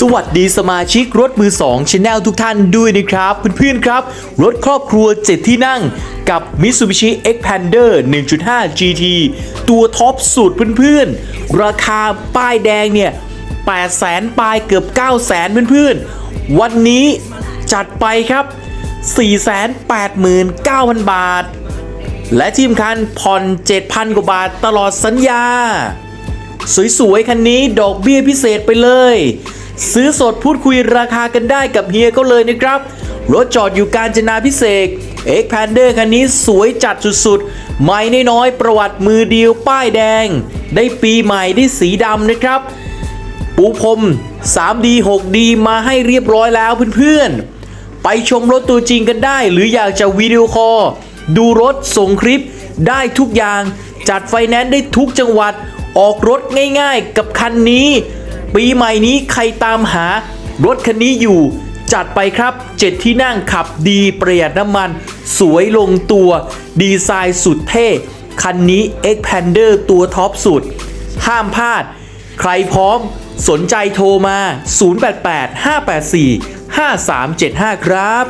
สวัสดีสมาชิกรถมือ2 Channel ทุกท่านด้วยนะครับ เพื่อนๆครับ รถครอบครัว 7 ที่นั่งกับ Mitsubishi Xpander 1.5 GT ตัวท็อปสุดเพื่อนๆ ราคาป้ายแดงเนี่ย8 0 0 0 0ปลายเกือบ9 0 0 0 0เพื่อนๆ วันนี้จัดไปครับ 489,000 บาท และที่สำคัญผ่อน 7,000 กว่าบาทตลอดสัญญา สวยๆ คันนี้ดอกเบี้ยพิเศษไปเลย ซื้อสดพูดคุยราคากันได้กับเฮียก็เลยนะครับ รถจอดอยู่การจนาพิเศษเอ็กแพนเดอร์คันนี้สวยจัดสุดๆ ไม่น้อยๆประวัติมือเดียวป้ายแดง ได้ปีใหม่ได้สีดำนะครับ ปูพรม 3D 6D มาให้เรียบร้อยแล้วเพื่อนๆ ไปชมรถตัวจริงกันได้ หรืออยากจะวิดีโอคอลดูรถส่งคลิปได้ทุกอย่าง จัดไฟแนนซ์ได้ทุกจังหวัดออกรถง่ายๆ กับคันนี้ ปีใหม่นี้ใครตามหารถคันนี้อยู่ จัดไปครับ 7 ที่นั่งขับดีประหยัดน้ำมัน สวยลงตัว ดีไซน์สุดเท่ คันนี้ Xpander ตัวท็อปสุด ห้ามพลาด ใครพร้อม สนใจโทรมา 088 584 5375 ครับ